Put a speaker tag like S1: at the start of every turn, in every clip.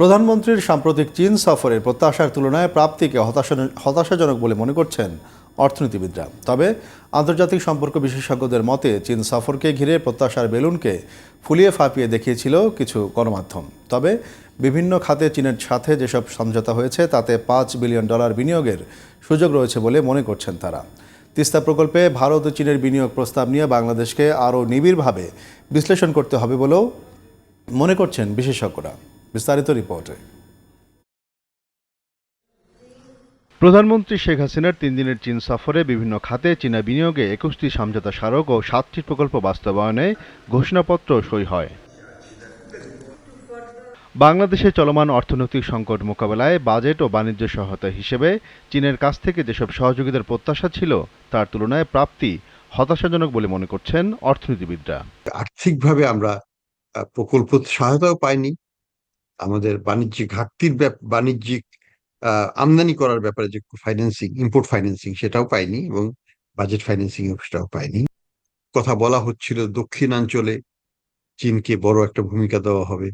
S1: প্রধানমন্ত্রীর সাম্প্রতিক চীন সফরের প্রত্যাশার তুলনায় প্রাপ্তিকে হতাশাজনক বলে মনে করছেন অর্থনীতিবিদরা। তবে আন্তর্জাতিক সম্পর্ক বিশেষজ্ঞদের মতে, চীন সফরকে ঘিরে প্রত্যাশার বেলুনকে ফুলিয়ে ফাঁপিয়ে দেখিয়েছিল কিছু গণমাধ্যম। তবে বিভিন্ন খাতে চীনের সাথে যেসব সমঝোতা হয়েছে, তাতে পাঁচ বিলিয়ন ডলার বিনিয়োগের সুযোগ রয়েছে বলে মনে করছেন তারা। তিস্তা প্রকল্পে ভারত ও চীনের বিনিয়োগ প্রস্তাব নিয়ে বাংলাদেশকে আরও নিবিড়ভাবে বিশ্লেষণ করতে হবে বলেও মনে করছেন বিশেষজ্ঞরা। বিস্তারিত রিপোর্টে।
S2: প্রধানমন্ত্রী শেখ হাসিনার তিন দিনের চীন সফরে বিভিন্ন খাতে চীনা বিনিয়োগে একুশটি সমঝোতা স্মারক ও সাতটি প্রকল্প বাস্তবায়নে ঘোষণাপত্র সই হয়। বাংলাদেশে চলমান অর্থনৈতিক সংকট মোকাবেলায় বাজেট ও বাণিজ্য সহায়তা হিসেবে চীনের কাছ থেকে যেসব সহযোগিতার প্রত্যাশা ছিল তার তুলনায় প্রাপ্তি হতাশাজনক বলে মনে করছেন অর্থনীতিবিদরা।
S3: আর্থিকভাবে আমরা প্রকল্প সহায়তাও পাইনি আমাদের বাণিজ্যিক ঘাটতির বাণিজ্যিক আমদানি করার ব্যাপারে যে ফাইন্যান্সিং ইম্পোর্ট ফাইন্যান্সিং সেটাও পাইনি এবং বাজেট ফাইন্যান্সিং সেটাও পাইনি। কথা বলা হচ্ছিল দক্ষিণাঞ্চলে চীনকে বড় একটা ভূমিকা দেওয়া হবে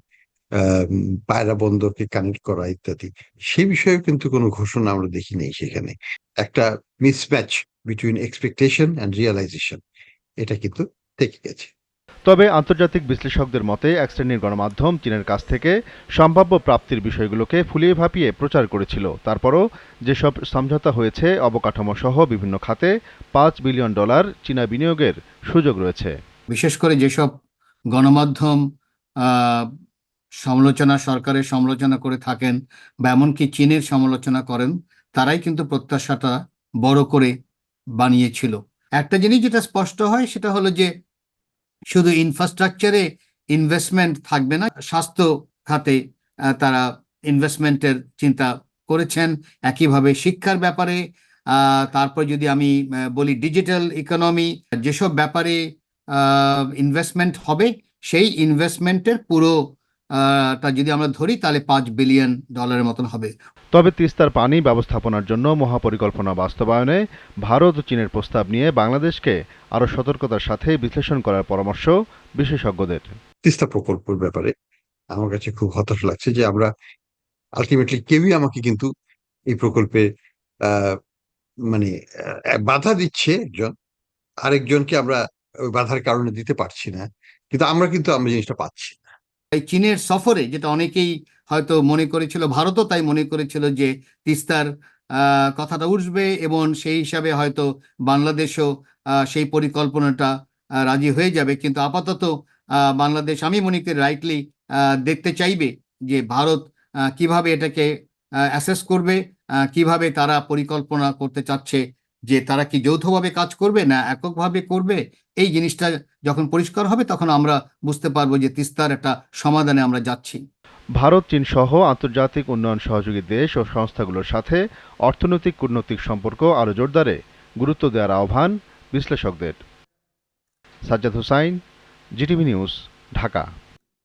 S3: পায়রা বন্দরকে কানেক্ট করা ইত্যাদি। সে বিষয়ে কিন্তু কোনো ঘোষণা আমরা দেখি নাই সেখানে। একটা mismatch between expectation and realization এটা কিন্তু থেকে গেছে।
S2: তবে আন্তর্জাতিক বিশ্লেষকদের মতে, এক শ্রেণির গণমাধ্যম চীনের কাছ থেকে সম্ভাব্য প্রাপ্তির বিষয়গুলোকে ফুলিয়ে ভাপিয়ে প্রচার করেছিল। তারপরও যেসব সমঝোতা হয়েছে অবকাঠামো সহ বিভিন্ন খাতে পাঁচ বিলিয়ন ডলার চীনা বিনিয়োগের সুযোগ রয়েছে।
S4: বিশেষ করে যেসব গণমাধ্যম সমালোচনা, সরকারের সমালোচনা করে থাকেন বা এমনকি চীনের সমালোচনা করেন, তারাই কিন্তু প্রত্যাশাটা বড় করে বানিয়েছিল। একটা জিনিস যেটা স্পষ্ট হয়, সেটা হলো যে শুধু ইনফ্রাস্ট্রাকচারে ইনভেস্টমেন্ট থাকবে না, স্বাস্থ্য খাতে তারা ইনভেস্টমেন্টের চিন্তা করেছেন। একইভাবে শিক্ষার ব্যাপারে তারপর যদি আমি বলি ডিজিটাল ইকোনমি যেসব ব্যাপারে ইনভেস্টমেন্ট হবে, সেই ইনভেস্টমেন্টের পুরো আহ, টা যদি আমরা ধরি তাহলে পাঁচ বিলিয়ন ডলারের মতন হবে।
S2: তবে তিস্তার পানি ব্যবস্থাপনার জন্য মহাপরিকল্পনা বাস্তবায়নে ভারত ও চীনের প্রস্তাব নিয়ে বাংলাদেশকে আরও সতর্কতার সাথে বিশ্লেষণ করার পরামর্শ বিশেষজ্ঞদের।
S3: তিস্তা প্রকল্পের ব্যাপারে আমার কাছে খুব হতাশ লাগছে যে আমরা আলটিমেটলি কেউই আমাকে কিন্তু এই প্রকল্পে মানে বাধা দিচ্ছে একজন আরেকজনকে আমরা ওই বাধার কারণে দিতে পারছি না। কিন্তু আমরা কিন্তু আমরা জিনিসটা পাচ্ছি না।
S4: এই চীনের সফরে, যেটা অনেকেই হয়তো মনে করেছিল, ভারতও তাই মনে করেছিল যে তিস্তার কথাটা উঠবে এবং সেই হিসাবে হয়তো বাংলাদেশও সেই পরিকল্পনাটা রাজি হয়ে যাবে। কিন্তু আপাতত বাংলাদেশ আমি মনে করি রাইটলি দেখতে চাইবে যে ভারত কীভাবে এটাকে অ্যাসেস করবে কীভাবে তারা পরিকল্পনা করতে চাচ্ছে যে তারা কি যৌথভাবে কাজ করবে না এককভাবে করবে? এই জিনিসটা যখন পরিষ্কার হবে, তখন আমরা বুঝতে পারব যে তিস্তার একটা সমাধানে আমরা যাচ্ছি।
S2: ভারত, চীন সহ আন্তর্জাতিক উন্নয়ন সহযোগী দেশ ও সংস্থাগুলোর সাথে অর্থনৈতিক কূটনৈতিক সম্পর্ক আরও জোরদারে গুরুত্ব দেওয়ার আহ্বান বিশ্লেষকদের। Sajjad Hussain, GTV news, Dhaka.